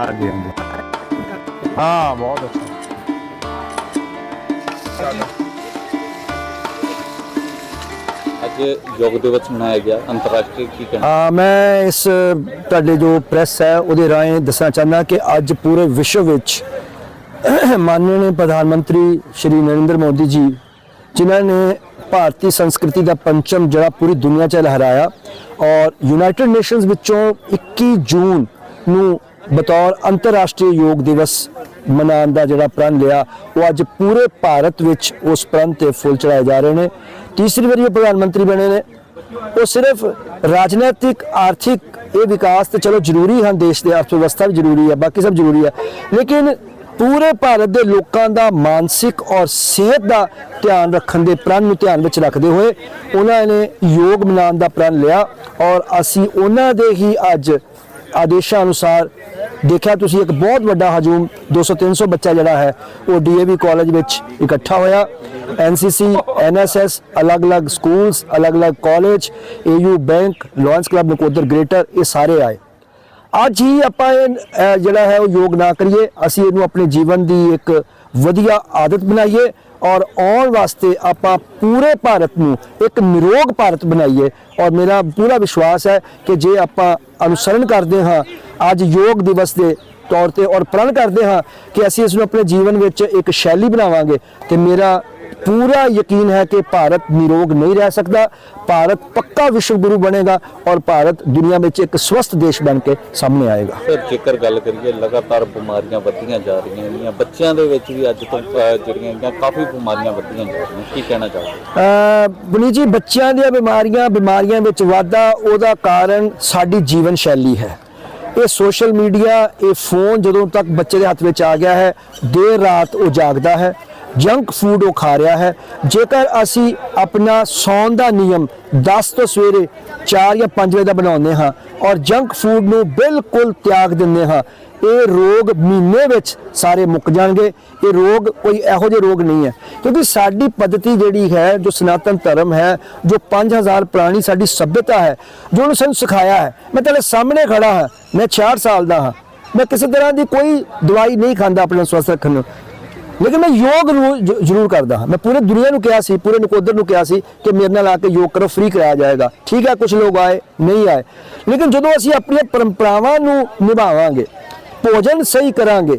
ਹਾਂਜੀ ਹਾਂਜੀ। ਹਾਂ ਬਹੁਤ ਅੱਛਾ। ਅੱਜ ਯੋਗ ਦਿਵਸ ਮਨਾਇਆ ਗਿਆ। ਅੰਤਰਰਾਸ਼ਟਰੀ ਕੀ ਕਹਿੰਦੇ ਮੈਂ ਇਸ ਤੁਹਾਡੇ ਜੋ ਪ੍ਰੈਸ ਹੈ ਉਹਦੇ ਰਾਹੀਂ ਦੱਸਣਾ ਚਾਹੁੰਦਾ ਕਿ ਅੱਜ ਪੂਰੇ ਵਿਸ਼ਵ ਵਿੱਚ ਮਾਨਯੋਗ ਪ੍ਰਧਾਨ ਮੰਤਰੀ ਸ਼੍ਰੀ ਨਰਿੰਦਰ ਮੋਦੀ ਜੀ ਜਿਨ੍ਹਾਂ ਨੇ ਭਾਰਤੀ ਸੰਸਕ੍ਰਿਤੀ ਦਾ ਪੰਚਮ ਜਿਹੜਾ ਪੂਰੀ ਦੁਨੀਆ 'ਚ ਲਹਿਰਾਇਆ ਔਰ ਯੂਨਾਈਟਿਡ ਨੇਸ਼ਨਸ ਵਿੱਚੋਂ 21 ਜੂਨ ਨੂੰ ਬਤੌਰ ਅੰਤਰਰਾਸ਼ਟਰੀ ਯੋਗ ਦਿਵਸ ਮਨਾਉਣ ਦਾ ਜਿਹੜਾ ਪ੍ਰਣ ਲਿਆ, ਉਹ ਅੱਜ ਪੂਰੇ ਭਾਰਤ ਵਿੱਚ ਉਸ ਪ੍ਰਣ ਤੇ ਫੁੱਲ ਚੜਾਏ ਜਾ ਰਹੇ ਨੇ। ਤੀਸਰੀ ਵਾਰੀ ਉਹ ਪ੍ਰਧਾਨ ਮੰਤਰੀ ਬਣੇ ਨੇ। ਉਹ ਸਿਰਫ ਰਾਜਨੀਤਿਕ, ਆਰਥਿਕ ਇਹ ਵਿਕਾਸ ਤੇ ਚਲੋ ਜ਼ਰੂਰੀ ਹਨ, ਦੇਸ਼ ਦੇ ਅਰਥ ਵਿਵਸਥਾ ਵੀ ਜ਼ਰੂਰੀ ਹੈ, ਬਾਕੀ ਸਭ ਜ਼ਰੂਰੀ ਹੈ। ਲੇਕਿਨ ਪੂਰੇ ਭਾਰਤ ਦੇ ਲੋਕਾਂ ਦਾ ਮਾਨਸਿਕ ਔਰ ਸਿਹਤ ਦਾ ਧਿਆਨ ਰੱਖਣ ਦੇ ਪ੍ਰਣ ਨੂੰ ਧਿਆਨ ਵਿੱਚ ਰੱਖਦੇ ਹੋਏ ਉਹਨਾਂ ਨੇ ਯੋਗ ਮਨਾਉਣ ਦਾ ਪ੍ਰਣ ਲਿਆ ਔਰ ਅਸੀਂ ਉਹਨਾਂ ਦੇ ਹੀ ਅੱਜ ਆਦੇਸ਼ਾਂ ਅਨੁਸਾਰ ਦੇਖਿਆ ਤੁਸੀਂ ਇੱਕ ਬਹੁਤ ਵੱਡਾ ਹਜੂਮ 200 300 ਬੱਚਾ ਜਿਹੜਾ ਹੈ, ਉਹ ਡੀਏਵੀ ਕਾਲਜ ਵਿੱਚ ਇਕੱਠਾ ਹੋਇਆ। ਐਨਸੀਸੀ ਐਨਐਸਐਸ ਅਲੱਗ-ਅਲੱਗ ਸਕੂਲਸ ਅਲੱਗ-ਅਲੱਗ college AU bank lions club Nakodar greater ਇਹ ਸਾਰੇ ਆਏ। ਅੱਜ ਹੀ ਆਪਾਂ ਇਹ ਜਿਹੜਾ ਹੈ, ਉਹ ਯੋਗ ਨਾ ਕਰੀਏ। ਅਸੀਂ ਇਹਨੂੰ ਆਪਣੇ ਜੀਵਨ ਦੀ ਇੱਕ ਵਧੀਆ ਆਦਤ ਬਣਾਈਏ। ਔਰ ਆਉਣ ਵਾਸਤੇ ਆਪਾਂ ਪੂਰੇ ਭਾਰਤ ਨੂੰ ਇੱਕ ਨਿਰੋਗ ਭਾਰਤ ਬਣਾਈਏ। ਔਰ ਮੇਰਾ ਪੂਰਾ ਵਿਸ਼ਵਾਸ ਹੈ ਕਿ ਜੇ ਆਪਾਂ ਅਨੁਸਰਣ ਕਰਦੇ ਹਾਂ, ਅੱਜ ਯੋਗ ਦਿਵਸ ਦੇ ਤੌਰ ਤੇ ਔਰ ਪ੍ਰਣ ਕਰਦੇ ਹਾਂ ਕਿ ਅਸੀਂ ਇਸ ਨੂੰ ਆਪਣੇ ਜੀਵਨ ਵਿੱਚ ਇੱਕ ਸ਼ੈਲੀ ਬਣਾਵਾਂਗੇ। ਤੇ ਮੇਰਾ ਪੂਰਾ ਯਕੀਨ ਹੈ ਕਿ ਭਾਰਤ ਨਿਰੋਗ ਨਹੀਂ ਰਹਿ ਸਕਦਾ ਭਾਰਤ ਪੱਕਾ ਵਿਸ਼ਵ ਗੁਰੂ ਬਣੇਗਾ ਔਰ ਭਾਰਤ ਦੁਨੀਆ ਵਿੱਚ ਇੱਕ ਸਵਸਥ ਦੇਸ਼ ਬਣ ਕੇ ਸਾਹਮਣੇ ਆਏਗਾ। ਸਰ ਜੇਕਰ ਗੱਲ ਕਰੀਏ ਲਗਾਤਾਰ ਬਿਮਾਰੀਆਂ ਵੱਧਦੀਆਂ ਜਾ ਰਹੀਆਂ ਨੇ ਬੱਚਿਆਂ ਦੇ ਵਿੱਚ ਵੀ ਅੱਜ ਤੋਂ ਜਿਹੜੀਆਂ ਹੈਗੀਆਂ ਕਾਫੀ ਬਿਮਾਰੀਆਂ ਵੱਧਦੀਆਂ ਜਾ ਰਹੀਆਂ ਕੀ ਕਹਿਣਾ ਚਾਹੋਗੇ? ਬੁਨੀ ਜੀ ਬੱਚਿਆਂ ਦੀਆਂ ਬਿਮਾਰੀਆਂ ਬਿਮਾਰੀਆਂ ਵਿੱਚ ਵਾਧਾ ਉਹਦਾ ਕਾਰਨ ਸਾਡੀ ਜੀਵਨ ਸ਼ੈਲੀ ਹੈ। ਇਹ ਸੋਸ਼ਲ ਮੀਡੀਆ ਇਹ ਫੋਨ ਜਦੋਂ ਤੱਕ ਬੱਚੇ ਦੇ ਹੱਥ ਵਿੱਚ ਆ ਗਿਆ ਹੈ ਦੇਰ ਰਾਤ ਉਹ ਜਾਗਦਾ ਹੈ। ਜੰਕ ਫੂਡ ਉਹ ਖਾ ਰਿਹਾ ਹੈ। ਜੇਕਰ ਅਸੀਂ ਆਪਣਾ ਸੌਣ ਦਾ ਨਿਯਮ 10 ਤੋਂ ਸਵੇਰੇ 4 ਜਾਂ 5 ਵਜੇ ਦਾ ਬਣਾਉਂਦੇ ਹਾਂ ਔਰ ਜੰਕ ਫੂਡ ਨੂੰ ਬਿਲਕੁਲ ਤਿਆਗ ਦਿੰਦੇ ਹਾਂ, ਇਹ ਰੋਗ ਮਹੀਨੇ ਵਿੱਚ ਸਾਰੇ ਮੁੱਕ ਜਾਣਗੇ। ਇਹ ਰੋਗ ਕੋਈ ਇਹੋ ਜਿਹੇ ਰੋਗ ਨਹੀਂ ਹੈ। ਕਿਉਂਕਿ ਸਾਡੀ ਪद्धਤੀ ਜਿਹੜੀ ਹੈ, ਜੋ ਸਨਾਤਨ ਧਰਮ ਹੈ, ਜੋ 5000 ਪੁਰਾਣੀ ਸਾਡੀ ਸਭਿਅਤਾ ਹੈ, ਜੋ ਉਹਨੂੰ ਸਾਨੂੰ ਸਿਖਾਇਆ ਹੈ। ਮੈਂ ਤੇਰੇ ਸਾਹਮਣੇ ਖੜਾ ਹਾਂ। ਮੈਂ 66 ਸਾਲ ਦਾ ਹਾਂ। ਮੈਂ ਕਿਸੇ ਤਰ੍ਹਾਂ ਦੀ ਕੋਈ ਦਵਾਈ ਨਹੀਂ ਖਾਂਦਾ ਆਪਣਾ ਸਵਸਥ ਰੱਖਣ ਨੂੰ। ਲੇਕਿਨ ਮੈਂ ਯੋਗ ਨੂੰ ਜ਼ਰੂਰ ਕਰਦਾ ਹਾਂ। ਮੈਂ ਪੂਰੇ ਦੁਨੀਆ ਨੂੰ ਕਿਹਾ ਸੀ, ਪੂਰੇ ਨਕੋਦਰ ਨੂੰ ਕਿਹਾ ਸੀ ਕਿ ਮੇਰੇ ਨਾਲ ਆ ਕੇ ਯੋਗ ਕਰੋ ਫ੍ਰੀ ਕਰਾਇਆ ਜਾਏਗਾ। ਠੀਕ ਹੈ ਕੁਝ ਲੋਕ ਆਏ, ਨਹੀਂ ਆਏ। ਲੇਕਿਨ ਜਦੋਂ ਅਸੀਂ ਆਪਣੀਆਂ ਪਰੰਪਰਾਵਾਂ ਨੂੰ ਨਿਭਾਵਾਂਗੇ, ਭੋਜਨ ਸਹੀ ਕਰਾਂਗੇ,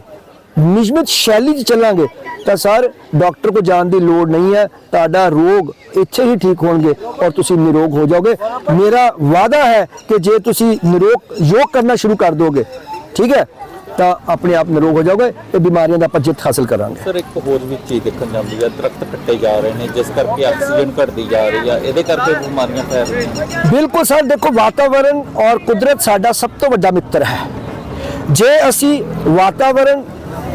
ਨਿਯਮਿਤ ਸ਼ੈਲੀ 'ਚ ਚੱਲਾਂਗੇ, ਤਾਂ ਸਰ, ਡਾਕਟਰ ਕੋ ਜਾਣ ਦੀ ਲੋੜ ਨਹੀਂ ਹੈ। ਤੁਹਾਡਾ ਰੋਗ ਇੱਥੇ ਹੀ ਠੀਕ ਹੋਣਗੇ ਔਰ ਤੁਸੀਂ ਨਿਰੋਗ ਹੋ ਜਾਓਗੇ। ਮੇਰਾ ਵਾਅਦਾ ਹੈ ਕਿ ਜੇ ਤੁਸੀਂ ਨਿਰੋਗ, ਯੋਗ ਕਰਨਾ ਸ਼ੁਰੂ ਕਰ ਦੋਗੇ, ਠੀਕ ਹੈ? ਤਾਂ ਆਪਣੇ ਆਪ ਨਿਰੋਗ ਹੋ ਜਾਓਗੇ ਇਹ ਬਿਮਾਰੀਆਂ ਦਾ ਆਪਾਂ ਜਿੱਤ ਹਾਸਲ ਕਰਾਂਗੇ। ਸਰ ਇੱਕ ਹੋਰ ਵੀ ਚੀਜ਼ ਦੇਖਣ ਜਾਂਦੀ ਹੈ ਦਰਖਤ ਕੱਟੇ ਜਾ ਰਹੇ ਨੇ ਜਿਸ ਕਰਕੇ ਆਕਸੀਜਨ ਘਟਦੀ ਜਾ ਰਹੀ ਆ ਇਹਦੇ ਕਰਕੇ ਬਿਮਾਰੀਆਂ ਫੈਲ ਰਹੀਆਂ ਬਿਲਕੁਲ ਸਰ ਦੇਖੋ ਵਾਤਾਵਰਣ ਔਰ ਕੁਦਰਤ ਸਾਡਾ ਸਭ ਤੋਂ ਵੱਡਾ ਮਿੱਤਰ ਹੈ। ਜੇ ਅਸੀਂ ਵਾਤਾਵਰਣ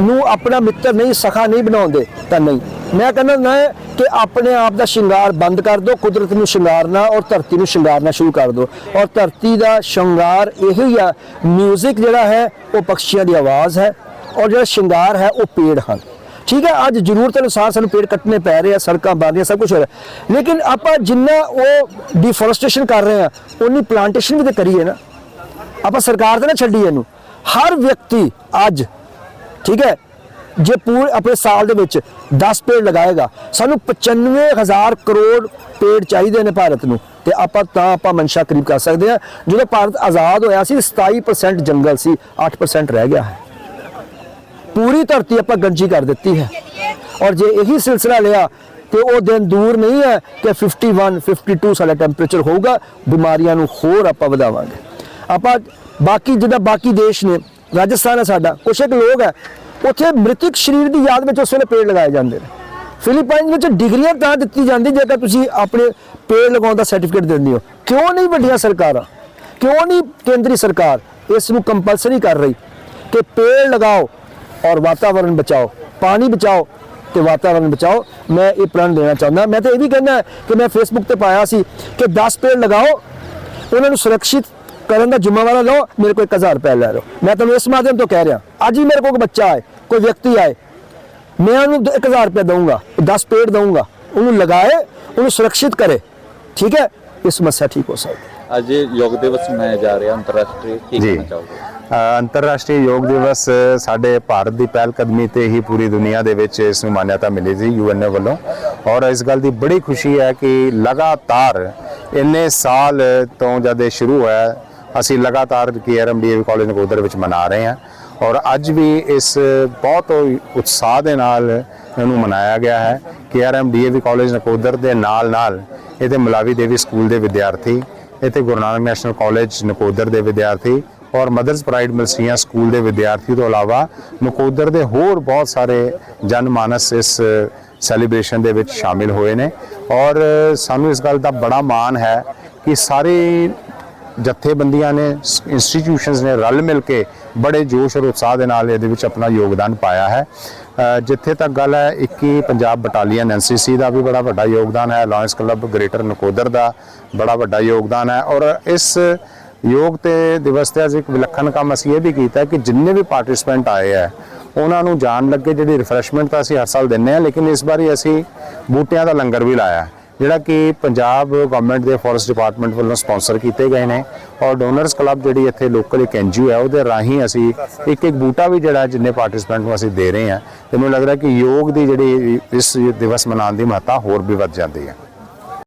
ਨੂੰ ਆਪਣਾ ਮਿੱਤਰ ਨਹੀਂ ਸਖਾ ਨਹੀਂ ਬਣਾਉਂਦੇ ਤਾਂ ਨਹੀਂ। ਮੈਂ ਕਹਿੰਦਾ ਨਾ ਕਿ ਆਪਣੇ ਆਪ ਦਾ ਸ਼ਿੰਗਾਰ ਬੰਦ ਕਰ ਦਿਓ, ਕੁਦਰਤ ਨੂੰ ਸ਼ਿੰਗਾਰਨਾ ਔਰ ਧਰਤੀ ਨੂੰ ਸ਼ਿੰਗਾਰਨਾ ਸ਼ੁਰੂ ਕਰ ਦਿਓ। ਔਰ ਧਰਤੀ ਦਾ ਸ਼ਿੰਗਾਰ ਇਹੋ ਹੀ ਆ 뮤직 ਜਿਹੜਾ ਹੈ, ਉਹ ਪੰਛੀਆਂ ਦੀ ਆਵਾਜ਼ ਹੈ ਔਰ ਜਿਹੜਾ ਸ਼ਿੰਗਾਰ ਹੈ, ਉਹ ਪੇੜ ਹਨ। ਠੀਕ ਹੈ, ਅੱਜ ਜ਼ਰੂਰਤ ਅਨੁਸਾਰ ਸਾਨੂੰ ਪੇੜ ਕੱਟਣੇ ਪੈ ਰਹੇ ਆ, ਸੜਕਾਂ ਬਣ ਰਹੀਆਂ, ਸਭ ਕੁਝ ਹੋ ਰਿਹਾ। ਲੇਕਿਨ ਆਪਾਂ ਜਿੰਨਾ ਉਹ ਡਿਫੋਰੈਸਟੇਸ਼ਨ ਕਰ ਰਹੇ ਆ ਉਨੀ ਪਲਾਂਟੇਸ਼ਨ ਵੀ ਤੇ ਕਰੀਏ ਨਾ। ਆਪਾਂ ਸਰਕਾਰ ਤੇ ਨਾ ਛੱਡੀਏ ਇਹਨੂੰ। ਹਰ ਵਿਅਕਤੀ ਅੱਜ, ਠੀਕ ਹੈ ਜੇ ਪੂਰੇ ਆਪਣੇ ਸਾਲ ਦੇ ਵਿੱਚ 10 ਪੇੜ ਲਗਾਏਗਾ, ਸਾਨੂੰ 95000 ਕਰੋੜ ਪੇੜ ਚਾਹੀਦੇ ਨੇ ਭਾਰਤ ਨੂੰ। ਤੇ ਆਪਾਂ ਤਾਂ ਆਪਾਂ ਮਨਸ਼ਾ ਕਰੀਬ ਕਰ ਸਕਦੇ ਆ ਜਦੋਂ ਭਾਰਤ ਆਜ਼ਾਦ ਹੋਇਆ ਸੀ 27% ਜੰਗਲ ਸੀ 8% ਰਹਿ ਗਿਆ ਹੈ। ਪੂਰੀ ਧਰਤੀ ਆਪਾਂ ਗੰਜੀ ਕਰ ਦਿੱਤੀ ਹੈ। ਔਰ ਜੇ ਇਹੀ ਸਿਲਸਿਲਾ ਲਿਆ ਤੇ ਉਹ ਦਿਨ ਦੂਰ ਨਹੀਂ ਹੈ ਕਿ 51 52 ਸਾਡਾ ਟੈਂਪਰੇਚਰ ਹੋਊਗਾ, ਬਿਮਾਰੀਆਂ ਨੂੰ ਹੋਰ ਆਪਾਂ ਵਧਾਵਾਂਗੇ। ਆਪਾਂ ਬਾਕੀ ਜਿਹੜਾ ਬਾਕੀ ਦੇਸ਼ ਨੇ, ਰਾਜਸਥਾਨ ਹੈ ਸਾਡਾ, ਕੁਛ ਇੱਕ ਲੋਕ ਹੈ ਉੱਥੇ ਮ੍ਰਿਤਕ ਸਰੀਰ ਦੀ ਯਾਦ ਵਿੱਚ ਉਸ ਵੇਲੇ ਪੇੜ ਲਗਾਏ ਜਾਂਦੇ ਨੇ। ਫਿਲੀਪਾਈਨ ਵਿੱਚ ਡਿਗਰੀਆਂ ਤਾਂ ਦਿੱਤੀ ਜਾਂਦੀ, ਜੇਕਰ ਤੁਸੀਂ ਆਪਣੇ ਪੇੜ ਲਗਾਉਣ ਦਾ ਸਰਟੀਫਿਕੇਟ ਦਿੰਦੇ ਹੋ। ਕਿਉਂ ਨਹੀਂ ਵੱਡੀਆਂ ਸਰਕਾਰਾਂ? ਕਿਉਂ ਨਹੀਂ ਕੇਂਦਰੀ ਸਰਕਾਰ ਇਸ ਨੂੰ ਕੰਪਲਸਰੀ ਕਰ ਰਹੀ ਕਿ ਪੇੜ ਲਗਾਓ ਔਰ ਵਾਤਾਵਰਣ ਬਚਾਓ, ਪਾਣੀ ਬਚਾਓ ਤੇ ਵਾਤਾਵਰਣ ਬਚਾਓ? ਮੈਂ ਇਹ ਪ੍ਰਣ ਦੇਣਾ ਚਾਹੁੰਦਾ। ਮੈਂ ਤਾਂ ਇਹ ਵੀ ਕਹਿੰਦਾ ਕਿ ਮੈਂ ਫੇਸਬੁੱਕ ਤੇ ਪਾਇਆ ਸੀ ਕਿ 10 ਪੇੜ ਲਗਾਓ, ਉਹਨਾਂ ਨੂੰ ਸੁਰੱਖਿਅਤ ਕਰਨ ਦਾ ਜ਼ਿੰਮੇਵਾਰੀ ਲਓ ਮੇਰੇ ਕੋਲ 1000 ਰੁਪਏ ਲੈ ਲਓ। ਮੈਂ ਤੁਹਾਨੂੰ ਇਸ ਮਾਧਿਅਮ ਤੋਂ ਕਹਿ ਰਿਹਾ ਅੱਜ ਹੀ ਮੇਰੇ ਕੋਲ ਕੋਈ ਬੱਚਾ ਆਏ ਕੋਈ ਵਿਅਕਤੀ ਆਏ ਮੈਂ ਉਹਨੂੰ 1000 ਰੁਪਏ ਦਊਂਗਾ 10 ਪੇੜ ਦਊਂਗਾ ਉਹਨੂੰ ਲਗਾਏ ਉਹਨੂੰ ਸੁਰੱਖਿਅਤ ਕਰੇ ਠੀਕ ਹੈ? ਇਹ ਸਮੱਸਿਆ ਠੀਕ ਹੋ ਸਕਦੀ ਅੱਜ ਯੋਗ ਦਿਵਸ ਮਨਾਇਆ ਜਾ ਰਿਹਾ ਅੰਤਰਰਾਸ਼ਟਰੀ ਕੀ। ਕਹਿਣਾ ਚਾਹੋਗੇ? ਅੰਤਰਰਾਸ਼ਟਰੀ ਯੋਗ ਦਿਵਸ ਸਾਡੇ ਭਾਰਤ ਦੀ ਪਹਿਲ ਕਦਮੀ ਤੇ ਹੀ ਪੂਰੀ ਦੁਨੀਆ ਦੇ ਵਿੱਚ ਇਸ ਨੂੰ ਮਾਨਤਾ ਮਿਲੀ ਸੀ ਯੂਐਨਓ ਵੱਲੋਂ। ਔਰ ਇਸ ਗੱਲ ਦੀ ਬੜੀ ਖੁਸ਼ੀ ਹੈ ਕਿ ਲਗਾਤਾਰ ਇੰਨੇ ਸਾਲ ਤੋਂ ਜਦ ਇਹ ਸ਼ੁਰੂ ਹੋਇਆ ਅਸੀਂ ਲਗਾਤਾਰ ਕੇਆਰਐਮਡੀਏ ਕਾਲਜ ਨਕੋਦਰ ਵਿੱਚ ਮਨਾ ਰਹੇ ਹਾਂ ਔਰ ਅੱਜ ਵੀ ਇਸ ਬਹੁਤ ਉਤਸ਼ਾਹ ਦੇ ਨਾਲ ਇਹਨੂੰ ਮਨਾਇਆ ਗਿਆ ਹੈ। ਕੇਆਰਐਮਡੀਏ ਕਾਲਜ ਨਕੋਦਰ ਦੇ ਨਾਲ ਨਾਲ ਇਹਦੇ ਮਲਾਵੀ ਦੇਵੀ ਸਕੂਲ ਦੇ ਵਿਦਿਆਰਥੀ, ਇੱਥੇ ਗੁਰੂ ਨਾਨਕ ਨੈਸ਼ਨਲ ਕਾਲਜ ਨਕੋਦਰ ਦੇ ਵਿਦਿਆਰਥੀ ਔਰ ਮਦਰਸ ਪ੍ਰਾਈਡ ਮਲਸੀਆਂ ਸਕੂਲ ਦੇ ਵਿਦਿਆਰਥੀ ਤੋਂ ਇਲਾਵਾ ਨਕੋਦਰ ਦੇ ਹੋਰ ਬਹੁਤ ਸਾਰੇ ਜਨਮਾਨਸ ਇਸ ਸੈਲੀਬ੍ਰੇਸ਼ਨ ਦੇ ਵਿੱਚ ਸ਼ਾਮਿਲ ਹੋਏ ਨੇ। ਔਰ ਸਾਨੂੰ ਇਸ ਗੱਲ ਦਾ ਬੜਾ ਮਾਣ ਹੈ ਕਿ ਸਾਰੇ ਜਥੇਬੰਦੀਆਂ ਨੇ ਇੰਸਟੀਟਿਊਸ਼ਨਸ ਨੇ ਰਲ ਮਿਲ ਕੇ ਬੜੇ ਜੋਸ਼ ਔਰ ਉਤਸ਼ਾਹ ਦੇ ਨਾਲ ਇਹਦੇ ਵਿੱਚ ਆਪਣਾ ਯੋਗਦਾਨ ਪਾਇਆ ਹੈ। ਜਿੱਥੇ ਤੱਕ ਗੱਲ ਹੈ 21 ਪੰਜਾਬ ਬਟਾਲੀਅਨ ਐਨਸੀਸੀ ਦਾ ਵੀ ਬੜਾ ਵੱਡਾ ਯੋਗਦਾਨ ਹੈ ਲਾਇਨਸ ਕਲੱਬ ਗ੍ਰੇਟਰ ਨਕੋਦਰ ਦਾ ਬੜਾ ਵੱਡਾ ਯੋਗਦਾਨ ਹੈ ਔਰ ਇਸ ਯੋਗ ਤੇ ਦਿਵਸ ਤੇ ਅੱਜ ਇੱਕ ਵਿਲੱਖਣ ਕੰਮ ਅਸੀਂ ਇਹ ਵੀ ਕੀਤਾ ਕਿ ਜਿੰਨੇ ਵੀ ਪਾਰਟਿਸਪੈਂਟ ਆਏ ਹੈ, ਉਹਨਾਂ ਨੂੰ ਜਾਣ ਲੱਗੇ ਜਿਹੜੀ ਰਿਫਰੈਸ਼ਮੈਂਟ ਤਾਂ ਅਸੀਂ ਹਰ ਸਾਲ ਦਿੰਨੇ ਆ ਲੇਕਿਨ ਇਸ ਵਾਰੀ ਅਸੀਂ ਬੂਟਿਆਂ ਦਾ ਲੰਗਰ ਵੀ ਲਾਇਆ ਜਿਹੜਾ ਕਿ ਪੰਜਾਬ ਗਵਰਨਮੈਂਟ ਦੇ ਫੋਰੈਸਟ ਡਿਪਾਰਟਮੈਂਟ ਵੱਲੋਂ ਸਪਾਂਸਰ ਕੀਤੇ ਗਏ ਨੇ ਔਰ ਡੋਨਰਸ ਕਲੱਬ ਜਿਹੜੀ ਇੱਥੇ ਲੋਕਲ ਇੱਕ ਐਨਜੀਓ ਹੈ, ਉਹਦੇ ਰਾਹੀਂ ਅਸੀਂ ਇੱਕ ਇੱਕ ਬੂਟਾ ਵੀ ਜਿਹੜਾ ਜਿੰਨੇ ਪਾਰਟਿਸਪੈਂਟ ਨੂੰ ਅਸੀਂ ਦੇ ਰਹੇ ਹਾਂ, ਤੇ ਮੈਨੂੰ ਲੱਗਦਾ ਕਿ ਯੋਗ ਦੀ ਜਿਹੜੀ ਇਸ ਦਿਵਸ ਮਨਾਉਣ ਦੀ ਮਹੱਤਤਾ ਹੋਰ ਵੀ ਵੱਧ ਜਾਂਦੀ ਹੈ।